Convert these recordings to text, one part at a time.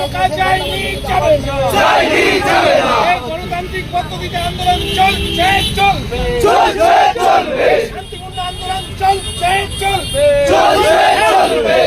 Roca যায়নি যাবে না যায়নি যাবে না গণতান্ত্রিক পদ্ধতিতে আন্দোলন চলছে চলবে চলবে চলবে শান্তিপূর্ণ আন্দোলন চলছে চলবে চলবে চলবে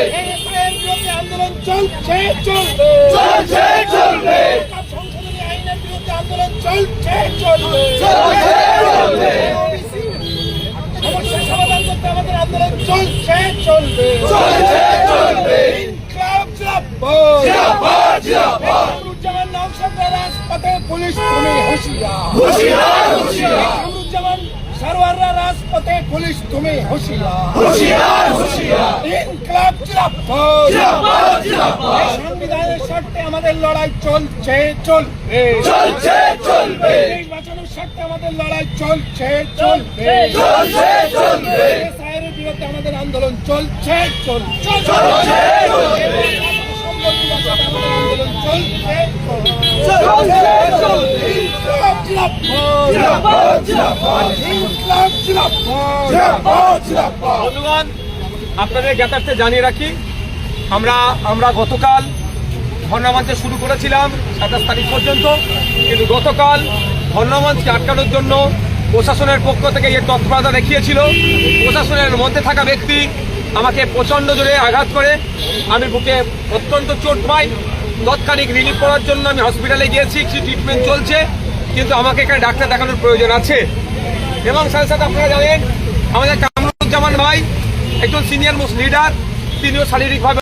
আমাদের লড়াই চলছে চলবে চলছে চলবে বাঁচানোর স্বার্থে আমাদের লড়াই চলছে চলবে চলছে চলবে এসআইয়ের বিরুদ্ধে আমাদের আন্দোলন চলছে চলছে চলছে চলছে আপনাদের জ্ঞাতার্থে জানিয়ে রাখি, আমরা আমরা গতকাল ধর্ণামঞ্চে শুরু করেছিলাম সাতাশ তারিখ পর্যন্ত, কিন্তু গতকাল ধর্ণামঞ্চকে আটকানোর জন্য প্রশাসনের পক্ষ থেকে যে তৎপরতা দেখিয়েছিল, প্রশাসনের মধ্যে থাকা ব্যক্তি আমাকে প্রচণ্ড জোরে আঘাত করে, আমি বুকে অত্যন্ত চোট পাই। তৎক্ষণিক রিলিফ করার জন্য আমি হসপিটালে গিয়েছি, কিছু ট্রিটমেন্ট চলছে, কিন্তু আমাকে এখানে ডাক্তার দেখানোর প্রয়োজন আছে। এবং সাথে সাথে আপনারা জানেন, আমাদের কামরুজ্জামান ভাই, একজন সিনিয়র মোস্ট লিডার তিনিও শারীরিকভাবে